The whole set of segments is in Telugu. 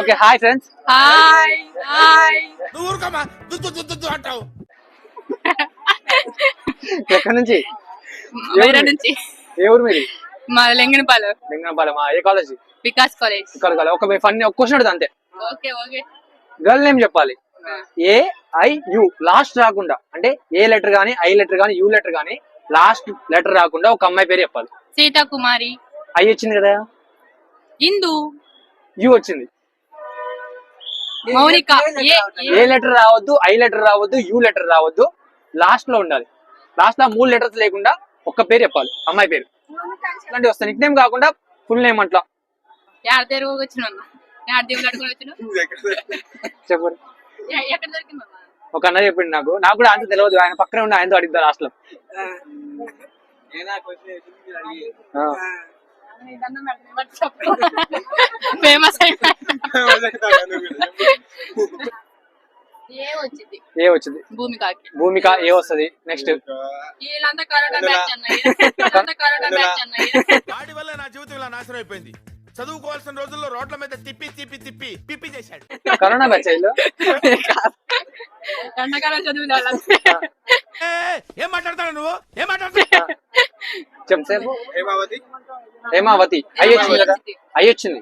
Okay hi friends hi hi ఎక్కడి నుంచి? నుంచి. ఏ ఊరు మీది? మా లెంగనపాలు. లింగనపాలెం ఏ కాలేజ్? వికాస్ కాలేజ్. ఇక్కడ కాదు ఒక ఫన్ ఒక క్వశ్చన్ అడుగుతా అంతే. Okay okay. గర్ల్ నేమ్ చెప్పాలి. A I U. లాస్ట్ రాకుండా. అంటే ఏ లెటర్ గానీ ఐ లెటర్ గానీ యు లెటర్ గానీ లాస్ట్ లెటర్ రాకుండా ఒక అమ్మాయి పేరు చెప్పాలి. సీతా కుమారి ఐ వచ్చింది కదా? ఇందు యు వచ్చింది. మౌనిక ఏ ఏ లెటర్ రావద్దు ఐ లెటర్ రావద్దు యు లెటర్ రావద్దు. లాస్ట్లో ఉండాలి. లాస్ట్లో మూడు లెటర్స్ లేకుండా ఒక్క పేరు చెప్పాలి. అమ్మాయి పేరు. ఇలాంటి వస్తాయి. నిక్ నేమ్ కాకుండా ఫుల్ నేమ్ అట్లా. దొరికింది ఒక అన్న చెప్పిండు నాకు. నాకు కూడా ఆన్సర్ తెలియదు ఆయన పక్కనే ఉండి ఆయనతో అడుగుతా లాస్ట్లో. ఆ. ఫేమస్ ఏ వచ్చింది ఏ వచ్చింది? భూమికాకి. భూమిక ఏ వస్తది? నెక్స్ట్ వాడి వల్ల నా జీవితం ఇలా నాశనం అయిపోయింది. చదువుకోవాల్సిన రోజుల్లో రోడ్ల మీద తిప్పి తిప్పి తిప్పి పిప్పి చేశాడు. కరోనా బ్యాచ్ ఎండాకాలం ఏం మాట్లాడతాడు నువ్వు? ఏం మాట్లాడతావు? చెప్పు హేమావతి. ఐ వచ్చింది కదా? ఐ వచ్చింది.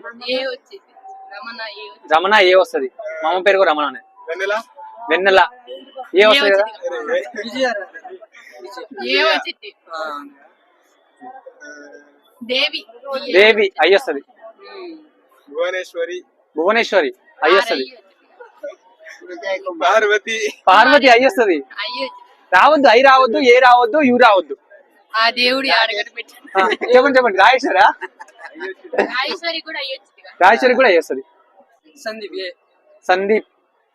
రమణ ఏ రమణ వస్తది? మా అమ్మ పేరు కూడా రమణనే వెన్నెల? వెన్నెల. ఏ వస్తది కదా? దేవి. దేవి ఐ వస్తది. భువనేశ్వరి. భువనేశ్వరి ఐ వస్తది. పార్వతి. పార్వతి ఐ వస్తది. అయ్యో రావద్దు ఐ రావద్దు ఏ రావద్దు యు రావద్దు. ఆ దేవుడి ఆడగట్టు చెప్పండి చెప్పండి? రాజేశ్వరా ఐశ్వరి కూడా అయ్యొచ్చింది రాజేశ్వరి కూడా ఐ వస్తది సందీప్ సందీప్.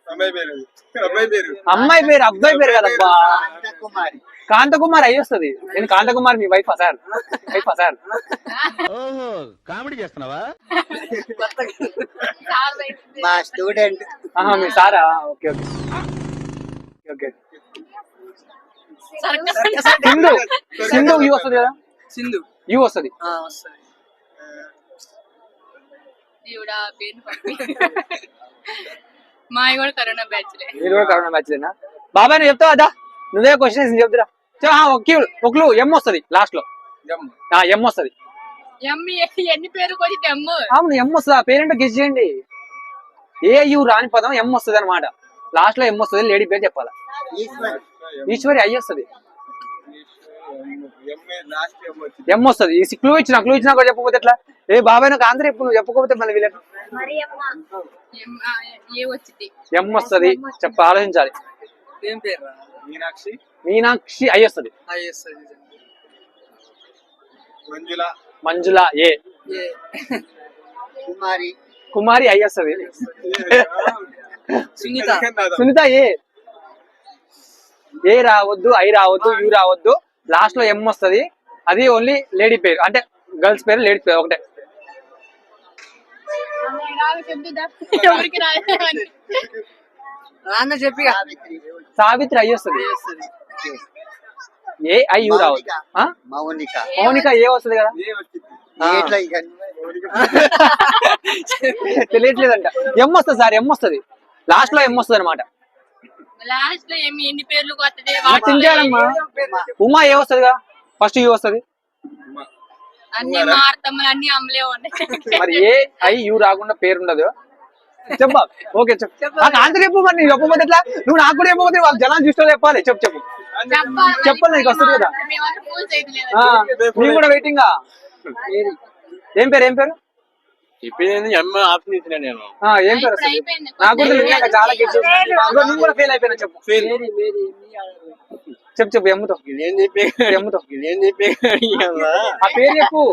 అమ్మాయి పేరు. అమ్మాయి పేరు. అమ్మాయి పేరు అబ్బాయి పేరు కదబ్బా కాంతకుమార్. అయ్యి వస్తుంది నేను కాంతకుమార్ మీ వైఫా సార్ వైఫా సార్ ఓహో కామెడీ చేస్తున్నావా? మా స్టూడెంట్. ఆహా మీ సారా? Okay. Okay okay. Sindhu Sindhu U వస్తుంది కదా? సింధు. యూ వస్తుంది. దేవుడా కూడా కరోనా బ్యాచ్లే మీరు కూడా కరోనా బ్యాచ్ లేనా? బాబాయ్ నువ్వు చెప్తావా? అదా నువ్వే క్వశ్చన్ చెప్తురా. చా ఒక ఒకలు ఎం వస్తుంది లాస్ట్లో. ఆ ఎం వస్తుంది. ఎన్ని పేరు అవును ఎం వస్తుంది. ఆ పేరెంట్ గెస్ చేయండి. ఏ యు రాని పదం ఎం వస్తుంది అనమాట లాస్ట్లో ఎం వస్తుంది లేడీ పేరు చెప్పాలా? ఈశ్వర్ అయ్యి వస్తుంది. ఎం వస్తుంది. ఈ క్లూ ఇచ్చిన క్లూ ఇచ్చినా కూడా చెప్పకపోతే ఎట్లా? ఏ బాబాయ్ నాకు ఆంధ్ర చెప్పు నువ్వు చెప్పకపోతే మళ్ళీ వీళ్ళకి. ఎం- వస్తుంది? చెప్ప ఆలోచించాలి. ఏం పేరు మీనాక్షి? మీనాక్షి అయ్యి వస్తుంది. మంజుల. మంజుల ఏ. కుమారి. కుమారి అయ్యి వస్తుంది. సునీత సునీత ఏ. ఏ రావద్దు ఐ రావద్దు యు రావద్దు లాస్ట్లో ఎం వస్తుంది. అది ఓన్లీ లేడీ పేరు అంటే గర్ల్స్ పేరు లేడీ పేరు ఒకటే. చెప్పి సావిత్రి అయ్యి వస్తుంది. ఏ ఐ యు రావద్దు? మౌనిక. మౌనిక. ఏ వస్తుంది కదా? తెలియట్లేదంట. ఎం వస్తుంది సార్ ఎం వస్తుంది. లాస్ట్లో ఎం వస్తుంది అనమాట లాస్ట్లో ఏమి ఎన్ని పేర్లు ఉమా ఏ వస్తుందిగా ఫస్ట్ యూ వస్తుంది. అన్ని మార్తమ్మలు అన్ని అమ్మలే ఉన్నాయి. మరి ఏ ఐ యూ రాకుండా పేరు ఉండదు చెప్పా. ఓకే చెప్పు. నాకు ఆన్సర్ చెప్పు మరి నేను చెప్పకపోతే ఎట్లా? నువ్వు నాకు కూడా చెప్పకపోతే వాళ్ళు జనాలు చూస్తే చెప్పాలి. చెప్పు చెప్పు. చెప్పాలి. నీకు వస్తుంది కదా. నేను కూడా వెయిటింగ్ ఏం పేరు ఏం పేరు? చెప్పింది అమ్మ ఆప్షన్ ఇచ్చిన నేను. ఆ, ఏం పేరు అయిపోయింది. నాకు కూడా తెలియదు, నాకు చాలా గెస్ట్ నేను కూడా ఫెయిల్ అయిపోయినా చెప్పు. చెప్పు చెప్పు ఎమ్ముతో ఏం చెప్పే? ఎమ్ముతో ఏం చెప్పే? ఆ పేరు చెప్పు.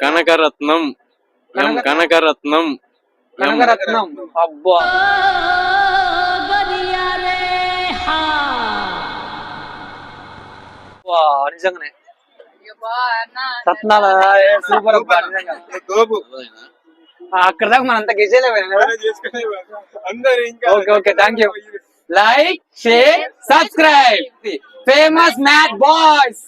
కనకరత్నం. ఎం కనకరత్నం. ఎం కనకరత్నం. అబ్బా. నిజంగానే అబ్బా నిజంగా తోపు ఆ, అక్కడ దాకా మనం అంత గెజలేకపోయినా కదా? చేసుకునే అందరు ఇంకా okay okay thank you like share subscribe famous mat boys